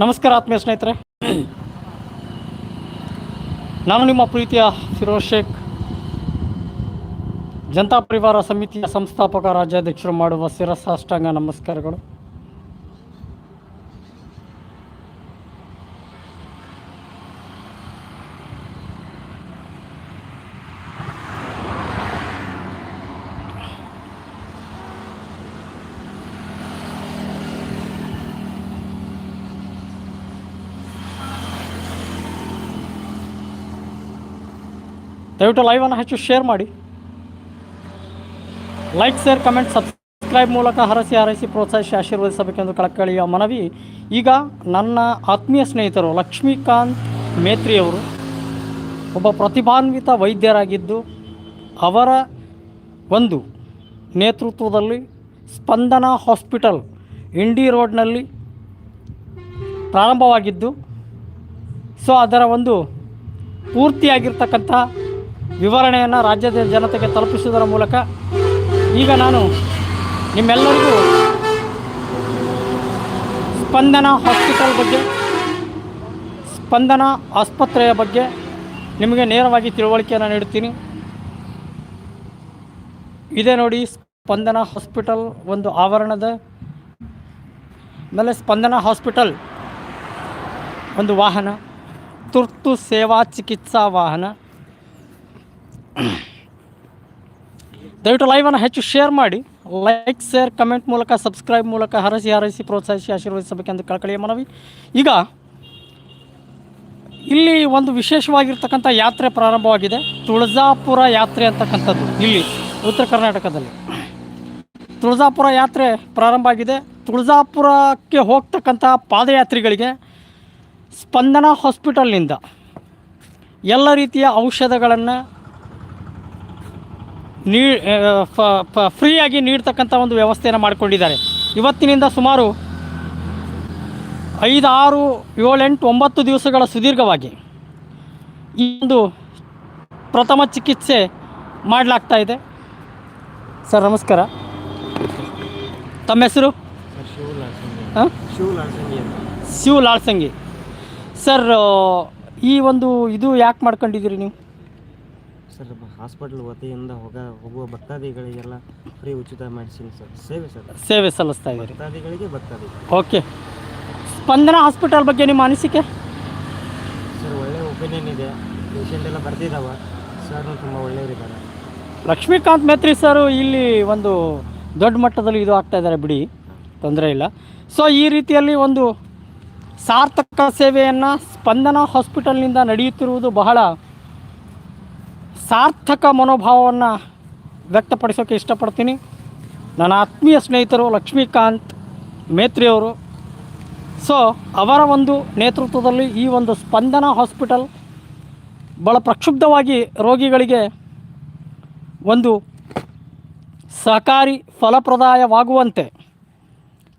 ನಮಸ್ಕಾರ ಆತ್ಮೀಯ ಸ್ನೇಹಿತರೆ. ನಾನು ನಿಮ್ಮ ಪ್ರೀತಿಯ ಫಿರೋಜ್ ಶೇಖ್. ಜನತಾ ಪರಿವಾರ ಸಮಿತಿಯ ಸಂಸ್ಥಾಪಕ ರಾಜ್ಯಾಧ್ಯಕ್ಷರು ಮಾಡುವ ಶಿರಸಾಷ್ಟಾಂಗ ನಮಸ್ಕಾರಗಳು. ದಯವಿಟ್ಟು ಲೈವನ್ನು ಹೆಚ್ಚು ಶೇರ್ ಮಾಡಿ. ಲೈಕ್ ಶೇರ್ ಕಮೆಂಟ್ ಸಬ್ಸ್ಕ್ರೈಬ್ ಮೂಲಕ ಹರಸಿ ಹರಸಿ ಪ್ರೋತ್ಸಾಹಿಸಿ ಆಶೀರ್ವದಿಸಬೇಕೆಂದು ಕಳಕಳಿಯ ಮನವಿ. ಈಗ ನನ್ನ ಆತ್ಮೀಯ ಸ್ನೇಹಿತರು ಲಕ್ಷ್ಮೀಕಾಂತ್ ಮೇತ್ರಿಯವರು ಒಬ್ಬ ಪ್ರತಿಭಾನ್ವಿತ ವೈದ್ಯರಾಗಿದ್ದು ಅವರ ಒಂದು ನೇತೃತ್ವದಲ್ಲಿ ಸ್ಪಂದನ ಹಾಸ್ಪಿಟಲ್ ಇಂಡಿ ರೋಡ್ನಲ್ಲಿ ಪ್ರಾರಂಭವಾಗಿದ್ದು, ಸೊ ಅದರ ಒಂದು ಪೂರ್ತಿಯಾಗಿರ್ತಕ್ಕಂಥ ವಿವರಣೆಯನ್ನು ರಾಜ್ಯದ ಜನತೆಗೆ ತಲುಪಿಸುವುದರ ಮೂಲಕ ಈಗ ನಾನು ನಿಮ್ಮೆಲ್ಲರಿಗೂ ಸ್ಪಂದನ ಹಾಸ್ಪಿಟಲ್ ಬಗ್ಗೆ, ಸ್ಪಂದನ ಆಸ್ಪತ್ರೆಯ ಬಗ್ಗೆ ನಿಮಗೆ ನೇರವಾಗಿ ತಿಳುವಳಿಕೆಯನ್ನು ನೀಡುತ್ತೀನಿ. ಇದೇ ನೋಡಿ, ಸ್ಪಂದನ ಹಾಸ್ಪಿಟಲ್ ಒಂದು ಆವರಣದ ಆಮೇಲೆ ಸ್ಪಂದನ ಹಾಸ್ಪಿಟಲ್ ಒಂದು ವಾಹನ, ತುರ್ತು ಸೇವಾ ಚಿಕಿತ್ಸಾ ವಾಹನ. ದಯವಿಟ್ಟು ಲೈವನ್ನು ಹೆಚ್ಚು ಶೇರ್ ಮಾಡಿ ಲೈಕ್ ಶೇರ್ ಕಮೆಂಟ್ ಮೂಲಕ ಸಬ್ಸ್ಕ್ರೈಬ್ ಮೂಲಕ ಹರಸಿ ಹರಸಿ, ಪ್ರೋತ್ಸಾಹಿಸಿ, ಆಶೀರ್ವದಿಸಬೇಕೆಂದು ಕಳಕಳಿಯ ಮನವಿ. ಈಗ, ಇಲ್ಲಿ ಒಂದು ವಿಶೇಷವಾಗಿರ್ತಕ್ಕಂಥ ಯಾತ್ರೆ ಪ್ರಾರಂಭವಾಗಿದೆ. ತುಳಜಾಪುರ ಯಾತ್ರೆ ಅಂತಕ್ಕಂಥದ್ದು. ಇಲ್ಲಿ, ಉತ್ತರ ಕರ್ನಾಟಕದಲ್ಲಿ. ತುಳಜಾಪುರ ಯಾತ್ರೆ ಪ್ರಾರಂಭ ಆಗಿದೆ. ತುಳಜಾಪುರಕ್ಕೆ ಹೋಗ್ತಕ್ಕಂಥ ಪಾದಯಾತ್ರಿಗಳಿಗೆ ಸ್ಪಂದನ ಹಾಸ್ಪಿಟಲ್ನಿಂದ ಎಲ್ಲ ರೀತಿಯ ಔಷಧಗಳನ್ನು ನೀ ಫ್ರೀಯಾಗಿ ನೀಡ್ತಕ್ಕಂಥ ಒಂದು ವ್ಯವಸ್ಥೆಯನ್ನು ಮಾಡಿಕೊಂಡಿದ್ದಾರೆ. ಇವತ್ತಿನಿಂದ ಸುಮಾರು ಐದಾರು ಏಳೆಂಟು ಒಂಬತ್ತು ದಿವಸಗಳ ಸುದೀರ್ಘವಾಗಿ ಈ ಒಂದು ಪ್ರಥಮ ಚಿಕಿತ್ಸೆ ಮಾಡಲಾಗ್ತಾ ಇದೆ. ಸರ್, ನಮಸ್ಕಾರ. ತಮ್ಮ ಹೆಸರು? ಶಿವ ಲಾಳ್ಸಂಗಿ ಸರ್ ಈ ಒಂದು ಇದು ಯಾಕೆ ಮಾಡ್ಕೊಂಡಿದ್ದೀರಿ ನೀವು? ಸರ್ ಹಾಸ್ಪಿಟಲ್ ವತಿಯಿಂದ ಹೋಗ ಹೋಗುವ ಭಕ್ತಾದಿಗಳಿಗೆಲ್ಲ ಫ್ರೀ ಉಚಿತ ಮೆಡಿಸಿನ್ ಸರ್ ಸೇವೆ ಸರ್. ಸೇವೆ ಸಲ್ಲಿಸ್ತಾ ಇದ್ದೀರಿ. ಭಕ್ತಾದಿಗಳಿಗೆ ಭಕ್ತಾದಿ ಓಕೆ ಸ್ಪಂದನ ಹಾಸ್ಪಿಟಲ್ ಬಗ್ಗೆ ನಿಮ್ಮ ಅನಿಸಿಕೆ? ಸರ್ ಒಳ್ಳೆ ಒಪಿನಿಯನ್ ಇದೆ. ಪೇಷಂಟ್ ಎಲ್ಲ ಬರ್ತಿದ್ದಾವ ಸರ್ ತುಂಬ ಒಳ್ಳೆಯವರಿದ್ದಾರೆ. ಲಕ್ಷ್ಮೀಕಾಂತ್ ಮೇತ್ರಿ ಸರ್ ಇಲ್ಲಿ ಒಂದು ದೊಡ್ಡ ಮಟ್ಟದಲ್ಲಿ ಇದು ಆಗ್ತಾ ಇದ್ದಾರೆ ಬಿಡಿ. ತೊಂದರೆ ಇಲ್ಲ. ಸೊ ಈ ರೀತಿಯಲ್ಲಿ ಒಂದು ಸಾರ್ಥಕ ಸೇವೆಯನ್ನು ಸ್ಪಂದನ ಹಾಸ್ಪಿಟಲ್ನಿಂದ ನಡೆಯುತ್ತಿರುವುದು ಬಹಳ ಸಾರ್ಥಕ ಮನೋಭಾವವನ್ನು ವ್ಯಕ್ತಪಡಿಸೋಕೆ ಇಷ್ಟಪಡ್ತೀನಿ. ನನ್ನ ಆತ್ಮೀಯ ಸ್ನೇಹಿತರು ಲಕ್ಷ್ಮೀಕಾಂತ್ ಮೇತ್ರಿಯವರು ಸೊ, ಅವರ ಒಂದು ನೇತೃತ್ವದಲ್ಲಿ ಈ ಒಂದು ಸ್ಪಂದನ ಹಾಸ್ಪಿಟಲ್ ಭಾಳ ಪ್ರಕ್ಷುಬ್ಧವಾಗಿ ರೋಗಿಗಳಿಗೆ ಒಂದು ಸಹಕಾರಿ ಫಲಪ್ರದಾಯವಾಗುವಂತೆ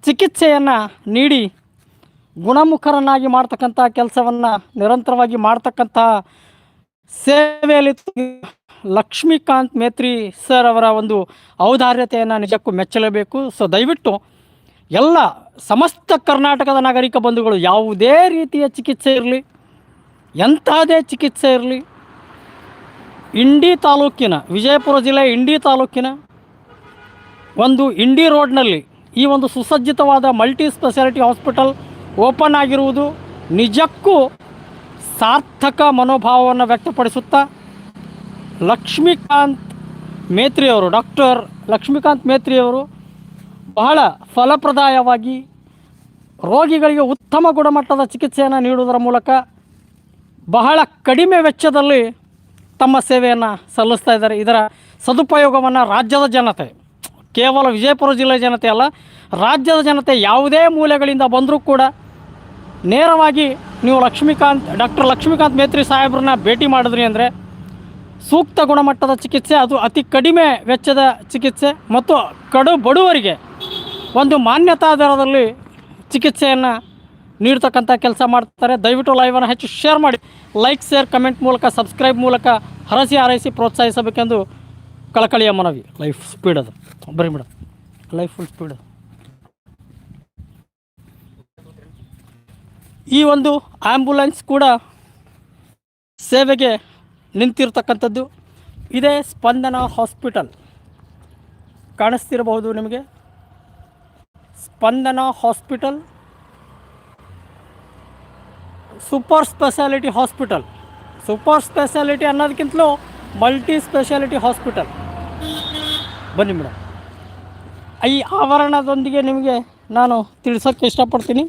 ಚಿಕಿತ್ಸೆಯನ್ನು ನೀಡಿ ಗುಣಮುಖರನ್ನಾಗಿ ಮಾಡ್ತಕ್ಕಂಥ ಕೆಲಸವನ್ನು ನಿರಂತರವಾಗಿ ಮಾಡ್ತಕ್ಕಂಥ ಸೇವೆಯಲ್ಲಿ ಲಕ್ಷ್ಮೀಕಾಂತ್ ಮೇತ್ರಿ ಸರ್ ಅವರ ಒಂದು ಔದಾರ್ಯತೆಯನ್ನು ನಿಜಕ್ಕೂ ಮೆಚ್ಚಲೇಬೇಕು. ಸೊ ದಯವಿಟ್ಟು ಎಲ್ಲ ಸಮಸ್ತ ಕರ್ನಾಟಕದ ನಾಗರಿಕ ಬಂಧುಗಳು ಯಾವುದೇ ರೀತಿಯ ಚಿಕಿತ್ಸೆ ಇರಲಿ ಎಂಥದೇ ಚಿಕಿತ್ಸೆ ಇರಲಿ. ಇಂಡಿ ತಾಲೂಕಿನ, ವಿಜಯಪುರ ಜಿಲ್ಲೆ ಇಂಡಿ ತಾಲೂಕಿನ ಒಂದು ಇಂಡಿ ರೋಡ್ನಲ್ಲಿ ಈ ಒಂದು ಸುಸಜ್ಜಿತವಾದ ಮಲ್ಟಿ ಸ್ಪೆಷಾಲಿಟಿ ಹಾಸ್ಪಿಟಲ್ ಓಪನ್ ಆಗಿರುವುದು ನಿಜಕ್ಕೂ ಸಾರ್ಥಕ ಮನೋಭಾವವನ್ನು ವ್ಯಕ್ತಪಡಿಸುತ್ತಾ ಲಕ್ಷ್ಮೀಕಾಂತ್ ಮೇತ್ರಿಯವರು, ಡಾಕ್ಟರ್ ಲಕ್ಷ್ಮೀಕಾಂತ್ ಮೇತ್ರಿಯವರು ಬಹಳ ಫಲಪ್ರದಾಯವಾಗಿ ರೋಗಿಗಳಿಗೆ ಉತ್ತಮ ಗುಣಮಟ್ಟದ ಚಿಕಿತ್ಸೆಯನ್ನು ನೀಡುವುದರ ಮೂಲಕ ಬಹಳ ಕಡಿಮೆ ವೆಚ್ಚದಲ್ಲಿ ತಮ್ಮ ಸೇವೆಯನ್ನು ಸಲ್ಲಿಸ್ತಾ ಇದ್ದಾರೆ. ಇದರ ಸದುಪಯೋಗವನ್ನು ರಾಜ್ಯದ ಜನತೆ, ಕೇವಲ ವಿಜಯಪುರ ಜಿಲ್ಲೆಯ ಜನತೆ ಅಲ್ಲ, ರಾಜ್ಯದ ಜನತೆ ಯಾವುದೇ ಮೂಲೆಗಳಿಂದ ಬಂದರೂ ಕೂಡ ನೇರವಾಗಿ ನೀವು ಲಕ್ಷ್ಮೀಕಾಂತ್, ಡಾಕ್ಟರ್ ಲಕ್ಷ್ಮೀಕಾಂತ್ ಮೇತ್ರಿ ಸಾಹೇಬ್ರನ್ನ ಭೇಟಿ ಮಾಡಿದ್ರಿ ಅಂದರೆ ಸೂಕ್ತ ಗುಣಮಟ್ಟದ ಚಿಕಿತ್ಸೆ, ಅದು ಅತಿ ಕಡಿಮೆ ವೆಚ್ಚದ ಚಿಕಿತ್ಸೆ ಮತ್ತು ಕಡು ಬಡವರಿಗೆ ಒಂದು ಮಾನ್ಯತಾ ದರದಲ್ಲಿ ಚಿಕಿತ್ಸೆಯನ್ನು ನೀಡ್ತಕ್ಕಂಥ ಕೆಲಸ ಮಾಡ್ತಾರೆ. ದಯವಿಟ್ಟು ಲೈವನ್ನು ಹೆಚ್ಚು ಶೇರ್ ಮಾಡಿ. ಲೈಕ್ ಶೇರ್ ಕಮೆಂಟ್ ಮೂಲಕ ಸಬ್ಸ್ಕ್ರೈಬ್ ಮೂಲಕ ಹರಸಿ ಹಾರೈಸಿ ಪ್ರೋತ್ಸಾಹಿಸಬೇಕೆಂದು ಕಳಕಳಿಯ ಮನವಿ. ಲೈಫ್ ಸ್ಪೀಡ್ ಅದು. ಬರೀ ಮೇಡಮ್ ಲೈಫ್ ಫುಲ್ ಸ್ಪೀಡ್ ಈ ಒಂದು ಆ್ಯಂಬುಲೆನ್ಸ್ ಕೂಡ ಸೇವೆಗೆ ನಿಂತಿರ್ತಕ್ಕಂಥದ್ದು. ಇದೇ ಸ್ಪಂದನ ಹಾಸ್ಪಿಟಲ್. ಕಾಣಿಸ್ತಿರಬಹುದು ನಿಮಗೆ. Spandana hospital. Super speciality hospital. Super speciality ಅನ್ನೋದಕ್ಕಿಂತಲೂ multi speciality hospital. ಬನ್ನಿ ಮೇಡಮ್. ಈ ಆವರಣದೊಂದಿಗೆ ನಿಮಗೆ ನಾನು ತಿಳಿಸೋಕ್ಕೆ ಇಷ್ಟಪಡ್ತೀನಿ.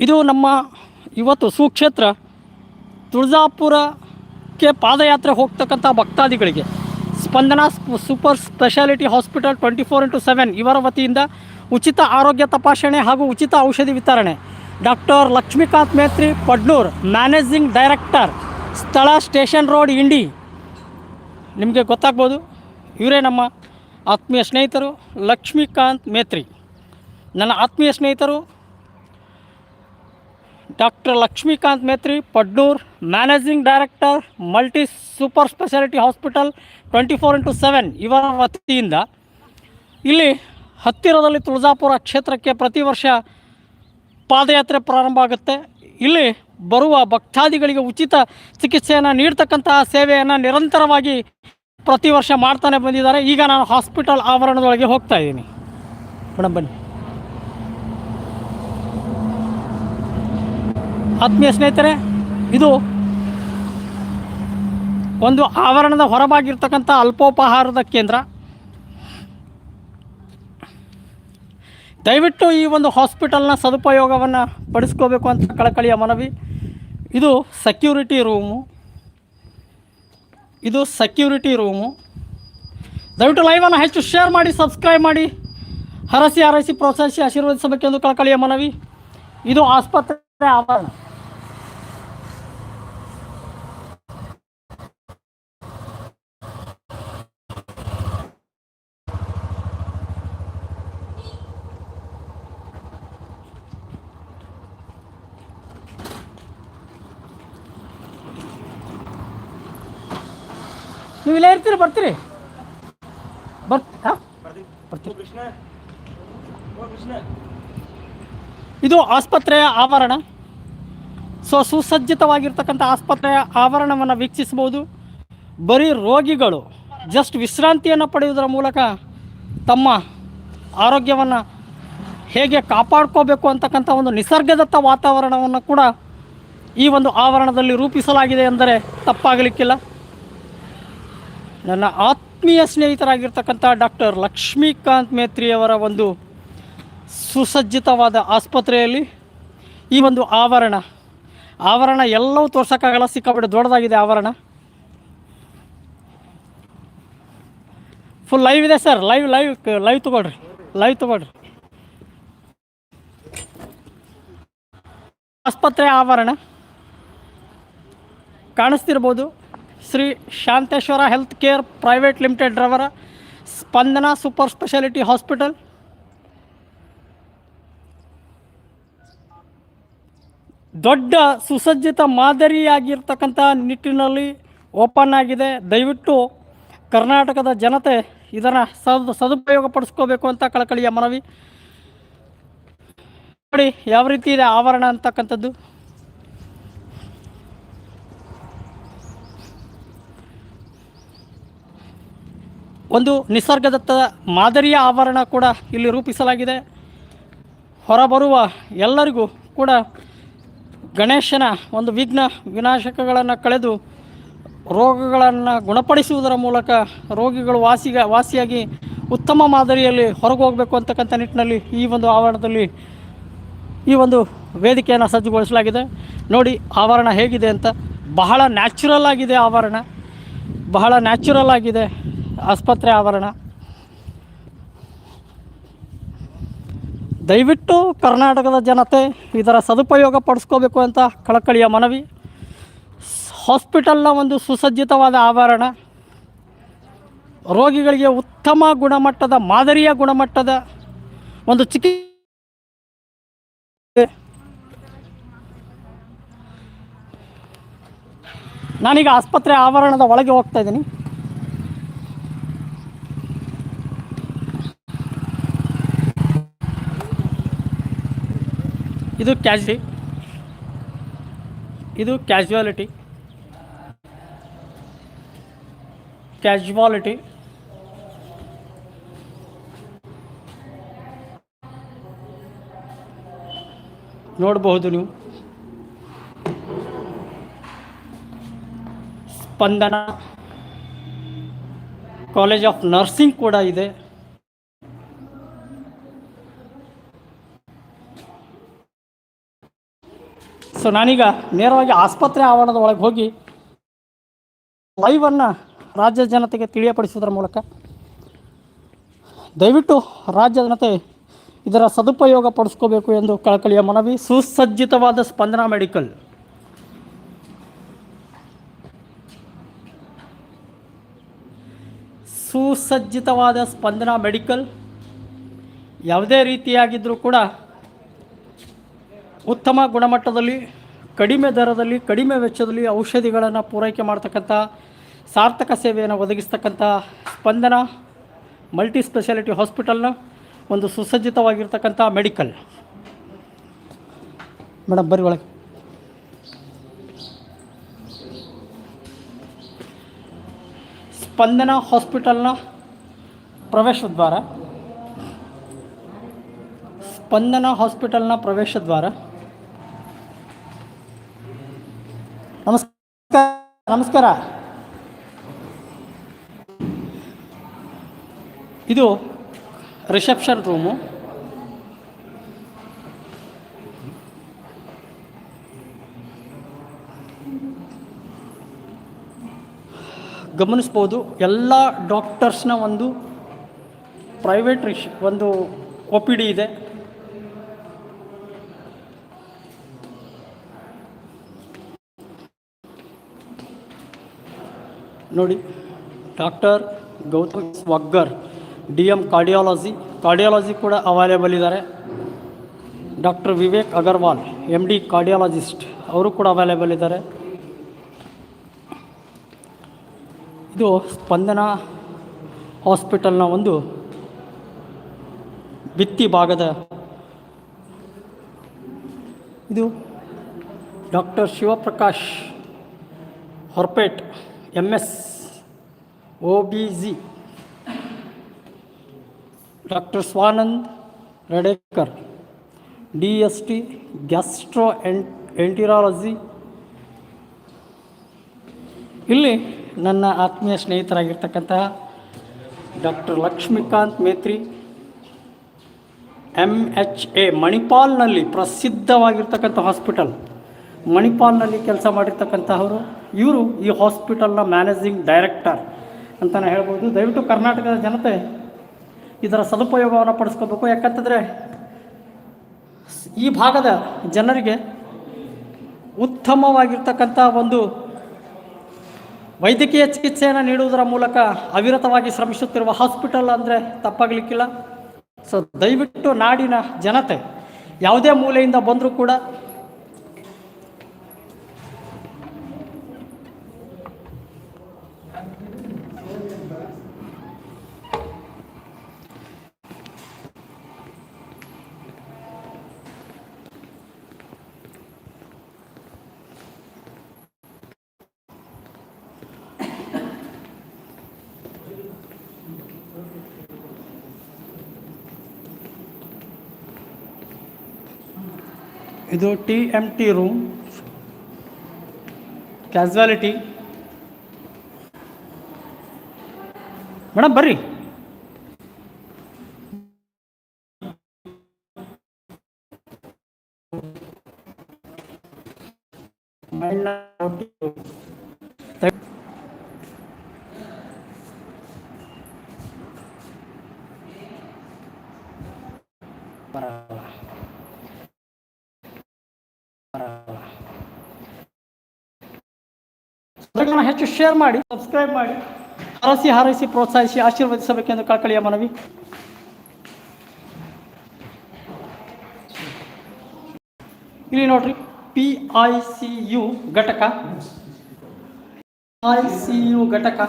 ಇದು ನಮ್ಮ ಇವತ್ತು ಸುಕ್ಷೇತ್ರ ತುಳಜಾಪುರಕ್ಕೆ ಪಾದಯಾತ್ರೆ ಹೋಗ್ತಕ್ಕಂಥ ಭಕ್ತಾದಿಗಳಿಗೆ. Spandana ಸ್ಪ್- super speciality hospital twenty four into seven ಇವರ ವತಿಯಿಂದ ಉಚಿತ ಆರೋಗ್ಯ ತಪಾಸಣೆ ಹಾಗೂ ಉಚಿತ ಔಷಧಿ ವಿತರಣೆ. Doctor Lakshmikant Metri, Padnur managing director, ಸ್ಥಳ ಸ್ಟೇಷನ್ ರೋಡ್ ಇಂಡಿ. ನಿಮಗೆ ಗೊತ್ತಾಗ್ಬೋದು, ಇವರೇ ನಮ್ಮ ಆತ್ಮೀಯ ಸ್ನೇಹಿತರು ಲಕ್ಷ್ಮೀಕಾಂತ್ ಮೇತ್ರಿ. ನನ್ನ ಆತ್ಮೀಯ ಸ್ನೇಹಿತರು doctor Lakshmikant Metri Padnur managing director multi super speciality hospital twenty four into seven ಇವರ ವತಿಯಿಂದ ಇಲ್ಲಿ ಹತ್ತಿರದಲ್ಲಿ ತುಳಜಾಪುರ ಕ್ಷೇತ್ರಕ್ಕೆ ಪ್ರತಿ ವರ್ಷ ಪಾದಯಾತ್ರೆ ಪ್ರಾರಂಭ ಆಗುತ್ತೆ. ಇಲ್ಲಿ ಬರುವ ಭಕ್ತಾದಿಗಳಿಗೆ ಉಚಿತ ಚಿಕಿತ್ಸೆಯನ್ನು ನೀಡ್ತಕ್ಕಂತಹ ಸೇವೆಯನ್ನು ನಿರಂತರವಾಗಿ ಪ್ರತಿ ವರ್ಷ ಮಾಡ್ತಾನೆ ಬಂದಿದ್ದಾರೆ. ಈಗ ನಾನು ಹಾಸ್ಪಿಟಲ್ ಆವರಣದೊಳಗೆ ಹೋಗ್ತಾ ಇದ್ದೀನಿ. ಮೇಡಮ್ ಬನ್ನಿ. ಆತ್ಮೀಯ ಸ್ನೇಹಿತರೆ, ಇದು ಒಂದು ಆವರಣದ ಹೊರಭಾಗಿರ್ತಕ್ಕಂಥ ಅಲ್ಪೋಪಹಾರದ ಕೇಂದ್ರ. ದಯವಿಟ್ಟು ಈ ಒಂದು ಹಾಸ್ಪಿಟಲ್ನ ಸದುಪಯೋಗವನ್ನು ಪಡಿಸ್ಕೋಬೇಕು ಅಂತ ಕಳಕಳಿಯ ಮನವಿ. ಇದು ಸೆಕ್ಯೂರಿಟಿ ರೂಮು. ಇದು ಸೆಕ್ಯೂರಿಟಿ ರೂಮು. ದಯವಿಟ್ಟು ಲೈವನ್ನು ಹೆಚ್ಚು ಶೇರ್ ಮಾಡಿ, ಸಬ್ಸ್ಕ್ರೈಬ್ ಮಾಡಿ. ಹರಸಿ ಹರಸಿ ಪ್ರೋತ್ಸಾಹಿಸಿ ಆಶೀರ್ವದಿಸಬೇಕೆಂದು ಕಳಕಳಿಯ ಮನವಿ. ಇದು ಆಸ್ಪತ್ರೆ ಆವರಣ. ನೀವು ಇಲ್ಲೇ ಇರ್ತೀರಿ? ಬರ್ತೀರಿ. ಬರ್ತೀರಿ. ಇದು ಆಸ್ಪತ್ರೆಯ ಆವರಣ. ಸೊ, ಸುಸಜ್ಜಿತವಾಗಿರ್ತಕ್ಕಂಥ ಆಸ್ಪತ್ರೆಯ ಆವರಣವನ್ನು ವೀಕ್ಷಿಸಬಹುದು. ಬರೀ ರೋಗಿಗಳು ಜಸ್ಟ್ ವಿಶ್ರಾಂತಿಯನ್ನು ಪಡೆಯುವುದರ ಮೂಲಕ ತಮ್ಮ ಆರೋಗ್ಯವನ್ನು ಹೇಗೆ ಕಾಪಾಡ್ಕೋಬೇಕು ಅಂತಕ್ಕಂಥ ಒಂದು ನಿಸರ್ಗದತ್ತ ವಾತಾವರಣವನ್ನು ಕೂಡ ಈ ಒಂದು ಆವರಣದಲ್ಲಿ ರೂಪಿಸಲಾಗಿದೆ ಎಂದರೆ ತಪ್ಪಾಗಲಿಕ್ಕಿಲ್ಲ. ನನ್ನ ಆತ್ಮೀಯ ಸ್ನೇಹಿತರಾಗಿರ್ತಕ್ಕಂಥ ಡಾಕ್ಟರ್ ಲಕ್ಷ್ಮೀಕಾಂತ್ ಮೇತ್ರಿಯವರ ಒಂದು ಸುಸಜ್ಜಿತವಾದ ಆಸ್ಪತ್ರೆಯಲ್ಲಿ ಈ ಒಂದು ಆವರಣ. ಆವರಣ ಎಲ್ಲವೂ ತೋರ್ಸೋಕ್ಕಾಗಲ್ಲ, ಸಿಕ್ಕಾಪಟ್ಟೆ ದೊಡ್ಡದಾಗಿದೆ ಆವರಣ. ಫುಲ್ ಲೈವ್ ಇದೆ ಸರ್ ಲೈವ್ ಲೈವ್ ಲೈವ್ ತೊಗೊಳ್ರಿ ಲೈವ್ ತೊಗೊಳ್ರಿ. ಆಸ್ಪತ್ರೆ ಆವರಣ. ಕಾಣಿಸ್ತಿರ್ಬೋದು. Shri Shanteshwara health care private limited ರವರ ಸ್ಪಂದನ ಸೂಪರ್ ಸ್ಪೆಷಾಲಿಟಿ ಹಾಸ್ಪಿಟಲ್. ದೊಡ್ಡ ಸುಸಜ್ಜಿತ ಮಾದರಿಯಾಗಿರ್ತಕ್ಕಂಥ ನಿಟ್ಟಿನಲ್ಲಿ ಓಪನ್ ಆಗಿದೆ. ದಯವಿಟ್ಟು ಕರ್ನಾಟಕದ ಜನತೆ ಇದನ್ನು ಸದ್, ಸದುಪಯೋಗ ಪಡಿಸ್ಕೋಬೇಕು ಅಂತ ಕಳಕಳಿಯ ಮನವಿ. ನೋಡಿ, ಯಾವ ರೀತಿ ಇದೆ ಆವರಣ ಅಂತಕ್ಕಂಥದ್ದು? ಒಂದು ನಿಸರ್ಗದತ್ತ ಮಾದರಿಯ ಆವರಣ ಕೂಡ ಇಲ್ಲಿ ರೂಪಿಸಲಾಗಿದೆ. ಹೊರಬರುವ ಎಲ್ಲರಿಗೂ ಕೂಡ ಗಣೇಶನ ಒಂದು ವಿಘ್ನ ವಿನಾಶಕಗಳನ್ನು ಕಳೆದು ರೋಗಗಳನ್ನು ಗುಣಪಡಿಸುವುದರ ಮೂಲಕ ರೋಗಿಗಳು ವಾಸಿಗ ವಾಸಿಯಾಗಿ ಉತ್ತಮ ಮಾದರಿಯಲ್ಲಿ ಹೊರಗೆ ಹೋಗಬೇಕು ಅಂತಕ್ಕಂಥ ನಿಟ್ಟಿನಲ್ಲಿ ಈ ಒಂದು ಆವರಣದಲ್ಲಿ ಈ ಒಂದು ವೇದಿಕೆಯನ್ನು ಸಜ್ಜುಗೊಳಿಸಲಾಗಿದೆ. ನೋಡಿ ಆವರಣ ಹೇಗಿದೆ ಅಂತ. ಬಹಳ ನ್ಯಾಚುರಲ್ ಆಗಿದೆ ಆವರಣ. ಬಹಳ ನ್ಯಾಚುರಲ್ ಆಗಿದೆ. ಆಸ್ಪತ್ರೆ ಆವರಣ. ದಯವಿಟ್ಟು ಕರ್ನಾಟಕದ ಜನತೆ ಇದರ ಸದುಪಯೋಗ ಪಡಿಸ್ಕೋಬೇಕು ಅಂತ ಕಳಕಳಿಯ ಮನವಿ. ಹಾಸ್ಪಿಟಲ್ನ ಒಂದು ಸುಸಜ್ಜಿತವಾದ ಆವರಣ. ರೋಗಿಗಳಿಗೆ ಉತ್ತಮ ಗುಣಮಟ್ಟದ, ಮಾದರಿಯ ಗುಣಮಟ್ಟದ ಒಂದು ಚಿಕಿತ್ಸೆ ನಾನೀಗ ಆಸ್ಪತ್ರೆ ಆವರಣದ ಒಳಗೆ ಹೋಗ್ತಾ ಇದ್ದೀನಿ. ಇದು ಕ್ಯಾಶು ಇದು ಕ್ಯಾಶುಯಾಲಿಟಿ ಕ್ಯಾಶುವಾಲಿಟಿ ನೋಡಬಹುದು ನೀವು. ಸ್ಪಂದನ. ಕಾಲೇಜ್ ಆಫ್ ನರ್ಸಿಂಗ್ ಕೂಡ ಇದೆ. ಸೊ ನಾನೀಗ ನೇರವಾಗಿ ಆಸ್ಪತ್ರೆ ಆವರಣದ ಒಳಗೆ ಹೋಗಿ ಲೈವನ್ನು ರಾಜ್ಯ ಜನತೆಗೆ ತಿಳಿಯಪಡಿಸುವುದರ ಮೂಲಕ ದಯವಿಟ್ಟು ರಾಜ್ಯ ಜನತೆ ಇದರ ಸದುಪಯೋಗ ಪಡಿಸ್ಕೋಬೇಕು ಎಂದು ಕಳಕಳಿಯ ಮನವಿ. ಸುಸಜ್ಜಿತವಾದ ಸ್ಪಂದನಾ ಮೆಡಿಕಲ್. ಸುಸಜ್ಜಿತವಾದ ಸ್ಪಂದನಾ ಮೆಡಿಕಲ್. ಯಾವುದೇ ರೀತಿಯಾಗಿದ್ದರೂ ಕೂಡ ಉತ್ತಮ ಗುಣಮಟ್ಟದಲ್ಲಿ, ಕಡಿಮೆ ದರದಲ್ಲಿ, ಕಡಿಮೆ ವೆಚ್ಚದಲ್ಲಿ ಔಷಧಿಗಳನ್ನು ಪೂರೈಕೆ ಮಾಡ್ತಕ್ಕಂಥ ಸಾರ್ಥಕ ಸೇವೆಯನ್ನು ಒದಗಿಸ್ತಕ್ಕಂಥ ಸ್ಪಂದನ ಮಲ್ಟಿ ಸ್ಪೆಷಾಲಿಟಿ ಹಾಸ್ಪಿಟಲ್ನ ಒಂದು ಸುಸಜ್ಜಿತವಾಗಿರ್ತಕ್ಕಂಥ ಮೆಡಿಕಲ್. ಮೇಡಮ್ ಬರ್ರಿ ಒಳಗೆ. ಸ್ಪಂದನ ಹಾಸ್ಪಿಟಲ್ನ ಪ್ರವೇಶ ದ್ವಾರ. ಸ್ಪಂದನ ಹಾಸ್ಪಿಟಲ್ನ ಪ್ರವೇಶ ನಮಸ್ಕಾರ ನಮಸ್ಕಾರ. ಇದು ರಿಸೆಪ್ಷನ್ ರೂಮು. ಗಮನಿಸ್ಬೋದು, ಎಲ್ಲ ಡಾಕ್ಟರ್ಸ್ನ ಒಂದು ಪ್ರೈವೇಟ್ ರಿಶ್ ಒಂದು ಒ ಪಿ ಡಿ ಇದೆ. ನೋಡಿ, doctor Gautam Waggar D M cardiology cardiology ಕೂಡ ಅವೈಲೇಬಲ್ ಇದ್ದಾರೆ doctor Vivek Agarwal M D cardiologist, ಅವರು ಕೂಡ ಅವೈಲೇಬಲ್ ಇದ್ದಾರೆ ಇದು ಸ್ಪಂದನ ಹಾಸ್ಪಿಟಲ್ನ ಒಂದು ಭಿತ್ತಿ ಭಾಗದ ಇದು doctor Shivaprakash Horpet. M S, O B G doctor Swanand Radekar, D S T, gastro ಎಂಟ್ ಎಂಟಿರಾಲಜಿ. ಇಲ್ಲಿ ನನ್ನ ಆತ್ಮೀಯ ಸ್ನೇಹಿತರಾಗಿರ್ತಕ್ಕಂತಹ doctor Lakshmikant Metri M H A ಮಣಿಪಾಲ್ನಲ್ಲಿ ಪ್ರಸಿದ್ಧವಾಗಿರ್ತಕ್ಕಂಥ ಹಾಸ್ಪಿಟಲ್. ಮಣಿಪಾಲ್ನಲ್ಲಿ ಕೆಲಸ ಮಾಡಿರ್ತಕ್ಕಂತಹವರು, ಇವರು ಈ ಹಾಸ್ಪಿಟಲ್ನ ಮ್ಯಾನೇಜಿಂಗ್ ಡೈರೆಕ್ಟರ್ ಅಂತಲೇ ಹೇಳ್ಬೋದು. ದಯವಿಟ್ಟು ಕರ್ನಾಟಕದ ಜನತೆ ಇದರ ಸದುಪಯೋಗವನ್ನು ಪಡಿಸ್ಕೋಬೇಕು. ಯಾಕಂತಂದರೆ ಈ ಭಾಗದ ಜನರಿಗೆ ಉತ್ತಮವಾಗಿರ್ತಕ್ಕಂಥ ಒಂದು ವೈದ್ಯಕೀಯ ಚಿಕಿತ್ಸೆಯನ್ನು ನೀಡುವುದರ ಮೂಲಕ ಅವಿರತವಾಗಿ ಶ್ರಮಿಸುತ್ತಿರುವ ಹಾಸ್ಪಿಟಲ್ ಅಂದರೆ ತಪ್ಪಾಗಲಿಕ್ಕಿಲ್ಲ. ಸೊ ದಯವಿಟ್ಟು ನಾಡಿನ ಜನತೆ ಯಾವುದೇ ಮೂಲೆಯಿಂದ ಬಂದರೂ ಕೂಡ ಇದು T M T room casualty madam ಬರ್ರಿ ಶೇರ್ ಮಾಡಿ ಸಬ್ಸ್ಕ್ರೈಬ್ ಮಾಡಿ ಹರಸಿ ಹಾರೈಸಿ ಪ್ರೋತ್ಸಾಹಿಸಿ ಆಶೀರ್ವದಿಸಬೇಕೆಂದು ಕಳಕಳಿಯ ಮನವಿ. ಇಲ್ಲಿ ನೋಡ್ರಿ ಪಿ ಐ ಸಿ ಯು ಘಟಕ. ಐ ಸಿ ಯು ಘಟಕ.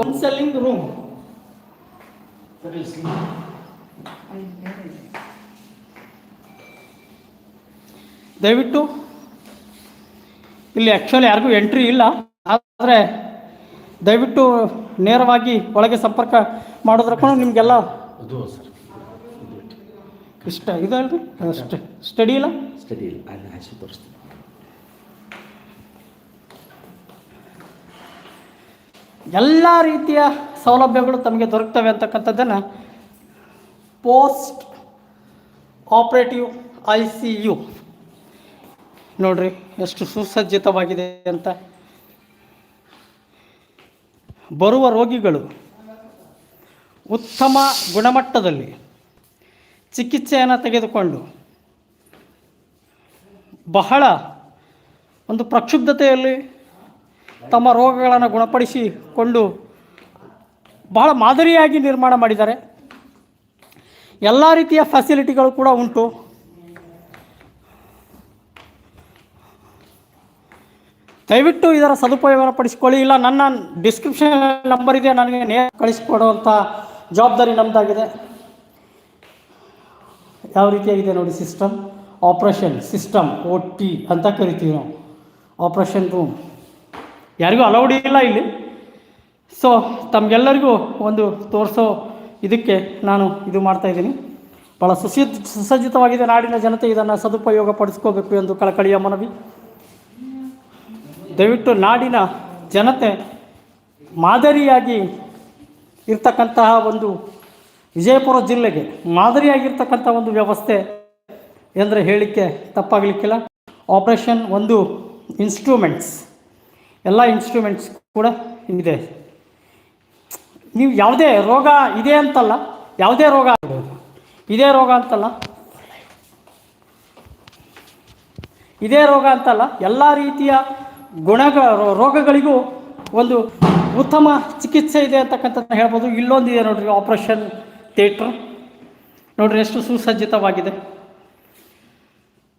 ಕೌನ್ಸೆಲಿಂಗ್ ರೂಮ್ ದಯವಿಟ್ಟು ಇಲ್ಲಿ ಆ್ಯಕ್ಚುಲಿ ಯಾರಿಗೂ ಎಂಟ್ರಿ ಇಲ್ಲ. ಆದರೆ ದಯವಿಟ್ಟು ನೇರವಾಗಿ ಒಳಗೆ ಸಂಪರ್ಕ ಮಾಡೋದ್ರ ಕೂಡ ನಿಮಗೆಲ್ಲ ಇಷ್ಟ. ಇದು ಅಲ್ರಿ ಅಷ್ಟೇ. ಸ್ಟಡಿ ಇಲ್ಲ? ಸ್ಟಡಿ ಇಲ್ಲ. ತೋರಿಸ್ತೀನಿ. ಎಲ್ಲ ರೀತಿಯ ಸೌಲಭ್ಯಗಳು ತಮಗೆ ದೊರಕ್ತವೆ ಅಂತಕ್ಕಂಥದ್ದನ್ನು post operative I C U ನೋಡ್ರಿ, ಎಷ್ಟು ಸುಸಜ್ಜಿತವಾಗಿದೆ ಅಂತ. ಬರುವ ರೋಗಿಗಳು ಉತ್ತಮ ಗುಣಮಟ್ಟದಲ್ಲಿ ಚಿಕಿತ್ಸೆಯನ್ನು ತೆಗೆದುಕೊಂಡು ಬಹಳ ಒಂದು ಪ್ರಕ್ಷುಬ್ಧತೆಯಲ್ಲಿ ತಮ್ಮ ರೋಗಗಳನ್ನು ಗುಣಪಡಿಸಿಕೊಂಡು ಬಹಳ ಮಾದರಿಯಾಗಿ ನಿರ್ಮಾಣ ಮಾಡಿದ್ದಾರೆ. ಎಲ್ಲ ರೀತಿಯ ಫೆಸಿಲಿಟಿಗಳು ಕೂಡ ಉಂಟು. ದಯವಿಟ್ಟು ಇದರ ಸದುಪಯೋಗ ಪಡಿಸಿಕೊಳ್ಳಿ ಇಲ್ಲ, ನನ್ನ ಡಿಸ್ಕ್ರಿಪ್ಷನ್ ನಂಬರ್ ಇದೆ, ನನಗೆ ನೇ ಕಳಿಸಿಕೊಡುವಂಥ ಜವಾಬ್ದಾರಿ ನಮ್ಮದಾಗಿದೆ ಯಾವ ರೀತಿಯಾಗಿದೆ ನೋಡಿ system operation system O T ಅಂತ ಕರಿತೀವಿ ನಾವು. ಆಪ್ರೇಷನ್ ರೂಮ್ ಯಾರಿಗೂ ಅಲೌಡ್ ಇಲ್ಲ ಇಲ್ಲಿ. ಸೊ ತಮಗೆಲ್ಲರಿಗೂ ಒಂದು ತೋರಿಸೋ ಇದಕ್ಕೆ ನಾನು ಇದು ಮಾಡ್ತಾಯಿದ್ದೀನಿ ಭಾಳ ಸುಸಿ ಸುಸಜ್ಜಿತವಾಗಿದೆ ನಾಡಿನ ಜನತೆ ಇದನ್ನು ಸದುಪಯೋಗ ಪಡಿಸ್ಕೋಬೇಕು ಎಂದು ಕಳಕಳಿಯ ಮನವಿ. ದಯವಿಟ್ಟು ನಾಡಿನ ಜನತೆ ಮಾದರಿಯಾಗಿ ಇರ್ತಕ್ಕಂತಹ ಒಂದು ವಿಜಯಪುರ ಜಿಲ್ಲೆಗೆ ಮಾದರಿಯಾಗಿರ್ತಕ್ಕಂಥ ಒಂದು ವ್ಯವಸ್ಥೆ ಎಂದರೆ ಹೇಳಿಕೆ ತಪ್ಪಾಗಲಿಕ್ಕಿಲ್ಲ. ಆಪ್ರೇಷನ್ ಒಂದು ಇನ್ಸ್ಟ್ರೂಮೆಂಟ್ಸ್ ಎಲ್ಲ ಇನ್ಸ್ಟ್ರೂಮೆಂಟ್ಸ್ ಕೂಡ ಇದೆ ನೀವು ಯಾವುದೇ ರೋಗ ಇದೆ ಅಂತಲ್ಲ, ಯಾವುದೇ ರೋಗ ಇದೇ ರೋಗ ಅಂತಲ್ಲ. ಇದೇ ರೋಗ ಅಂತಲ್ಲ, ಎಲ್ಲ ರೀತಿಯ ಗುಣಗ ರೋ- ರೋಗಗಳಿಗೂ ಒಂದು ಉತ್ತಮ ಚಿಕಿತ್ಸೆ ಇದೆ ಅಂತಕ್ಕಂಥದ್ದನ್ನ ಹೇಳ್ಬೋದು. ಇಲ್ಲೊಂದಿದೆ ನೋಡ್ರಿ, ಆಪ್ರೇಷನ್ ಥಿಯೇಟ್ರ್. ನೋಡ್ರಿ, ಎಷ್ಟು ಸುಸಜ್ಜಿತವಾಗಿದೆ.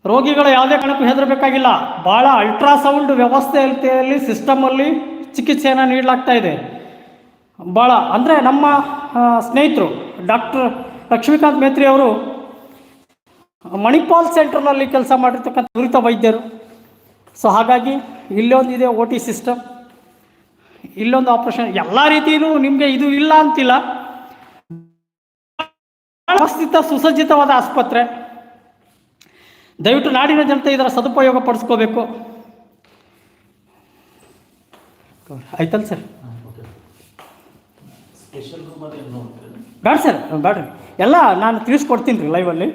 ರೋಗಿಗಳ ಯಾವುದೇ ಕಾರಣಕ್ಕೂ ಹೆದರಬೇಕಾಗಿಲ್ಲ. ಭಾಳ ಅಲ್ಟ್ರಾಸೌಂಡ್ ವ್ಯವಸ್ಥೆಯಲ್ಲಿ, ಸಿಸ್ಟಮಲ್ಲಿ ಚಿಕಿತ್ಸೆಯನ್ನು ನೀಡಲಾಗ್ತಾ ಇದೆ. ಭಾಳ, ಅಂದರೆ ನಮ್ಮ ಸ್ನೇಹಿತರು, ಡಾಕ್ಟರ್ ಲಕ್ಷ್ಮೀಕಾಂತ್ ಮೇತ್ರಿ ಅವರು ಮಣಿಪಾಲ್ ಸೆಂಟರ್ನಲ್ಲಿ ಕೆಲಸ ಮಾಡಿರ್ತಕ್ಕಂಥ ನುರಿತ ವೈದ್ಯರು. ಸೊ ಹಾಗಾಗಿ ಇಲ್ಲೊಂದಿದೆ ಓ ಟಿ ಸಿಸ್ಟಮ್ ಇಲ್ಲೊಂದು ಆಪ್ರೇಷನ್ ಎಲ್ಲ ರೀತಿಯೂ ನಿಮಗೆ ಇದು ಇಲ್ಲ ಅಂತಿಲ್ಲ. ವ್ಯವಸ್ಥಿತ ಸುಸಜ್ಜಿತವಾದ ಆಸ್ಪತ್ರೆ. ದಯವಿಟ್ಟು ನಾಡಿನ ಜನತೆ ಇದರ ಸದುಪಯೋಗ ಪಡಿಸ್ಕೋಬೇಕು. ಆಯ್ತಲ್ಲ ಸರ್? ಬೇಡ ಸರ್ ಬೇಡ್ರಿ ಎಲ್ಲ ನಾನು ತಿಳಿಸ್ಕೊಡ್ತೀನಿ ರೀ ಲೈವಲ್ಲಿ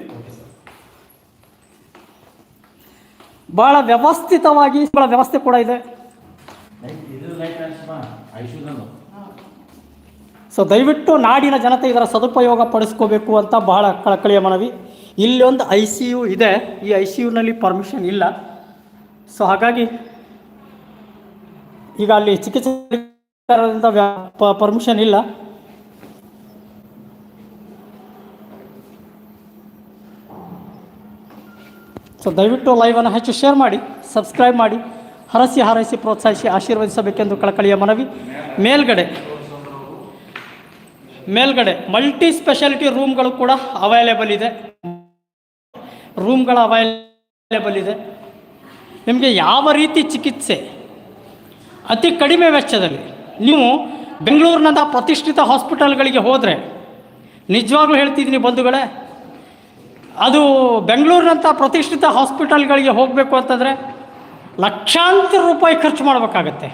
ಭಾಳ ವ್ಯವಸ್ಥಿತವಾಗಿ ಬಹಳ ವ್ಯವಸ್ಥೆ ಕೂಡ ಇದೆ. ಸೊ ದಯವಿಟ್ಟು ನಾಡಿನ ಜನತೆ ಇದರ ಸದುಪಯೋಗ ಪಡಿಸ್ಕೋಬೇಕು ಅಂತ ಬಹಳ ಕಳಕಳಿಯ ಮನವಿ. ಇಲ್ಲೊಂದು ಐ ಸಿ ಯು ಇದೆ. ಈ ಐ ಸಿ ಯುನಲ್ಲಿ ಪರ್ಮಿಷನ್ ಇಲ್ಲ. ಸೊ ಹಾಗಾಗಿ ಈಗ ಅಲ್ಲಿ ಚಿಕಿತ್ಸೆ ಪರ್ಮಿಷನ್ ಇಲ್ಲ. ಸೊ ದಯವಿಟ್ಟು ಲೈವನ್ನು ಹೆಚ್ಚು ಶೇರ್ ಮಾಡಿ ಸಬ್ಸ್ಕ್ರೈಬ್ ಮಾಡಿ, ಹರಸಿ ಹಾರೈಸಿ ಪ್ರೋತ್ಸಾಹಿಸಿ ಆಶೀರ್ವದಿಸಬೇಕೆಂದು ಕಳಕಳಿಯ ಮನವಿ. ಮೇಲ್ಗಡೆ ಮೇಲ್ಗಡೆ ಮಲ್ಟಿ ಸ್ಪೆಷಾಲಿಟಿ ರೂಮ್ಗಳು ಕೂಡ ಅವೈಲೇಬಲ್ ಇದೆ. ರೂಮ್ಗಳ ಅವೈಲೇಬಲ್ ಇದೆ. ನಿಮಗೆ ಯಾವ ರೀತಿ ಚಿಕಿತ್ಸೆ? ಅತಿ ಕಡಿಮೆ ವೆಚ್ಚದಲ್ಲಿ. ನೀವು ಬೆಂಗಳೂರಿನಂಥ ಪ್ರತಿಷ್ಠಿತ ಹಾಸ್ಪಿಟಲ್ಗಳಿಗೆ ಹೋದರೆ, ನಿಜವಾಗ್ಲೂ ಹೇಳ್ತಿದ್ದೀನಿ ಬಂಧುಗಳೇ ಅದು ಬೆಂಗಳೂರಿನಂಥ ಪ್ರತಿಷ್ಠಿತ ಹಾಸ್ಪಿಟಲ್ಗಳಿಗೆ ಹೋಗಬೇಕು ಅಂತಂದರೆ ಲಕ್ಷಾಂತರ ರೂಪಾಯಿ ಖರ್ಚು ಮಾಡಬೇಕಾಗತ್ತೆ.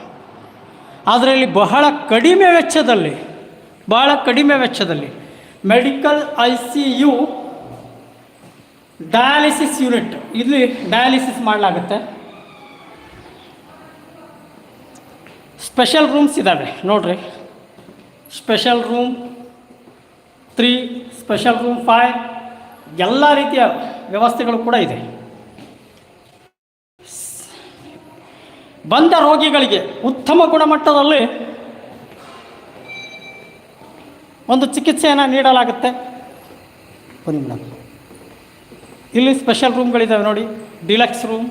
ಆದರೆ ಇಲ್ಲಿ ಬಹಳ ಕಡಿಮೆ ವೆಚ್ಚದಲ್ಲಿ, ಬಹಳ ಕಡಿಮೆ ವೆಚ್ಚದಲ್ಲಿ medical I C U dialysis unit, ಇಲ್ಲಿ ಡಯಾಲಿಸಿಸ್ ಮಾಡಲಾಗುತ್ತೆ. ಸ್ಪೆಷಲ್ ರೂಮ್ಸ್ ಇದ್ದಾವೆ ನೋಡ್ರಿ. Special room three, special room five ಎಲ್ಲ ರೀತಿಯ ವ್ಯವಸ್ಥೆಗಳು ಕೂಡ ಇದೆ. ಬಂದ ರೋಗಿಗಳಿಗೆ ಉತ್ತಮ ಗುಣಮಟ್ಟದಲ್ಲಿ ಒಂದು ಚಿಕಿತ್ಸೆಯನ್ನು ನೀಡಲಾಗುತ್ತೆ. ಬನ್ನಿ ಮೇಡಮ್ ಇಲ್ಲಿ ಸ್ಪೆಷಲ್ ರೂಮ್ಗಳಿದ್ದಾವೆ ನೋಡಿ. Deluxe room,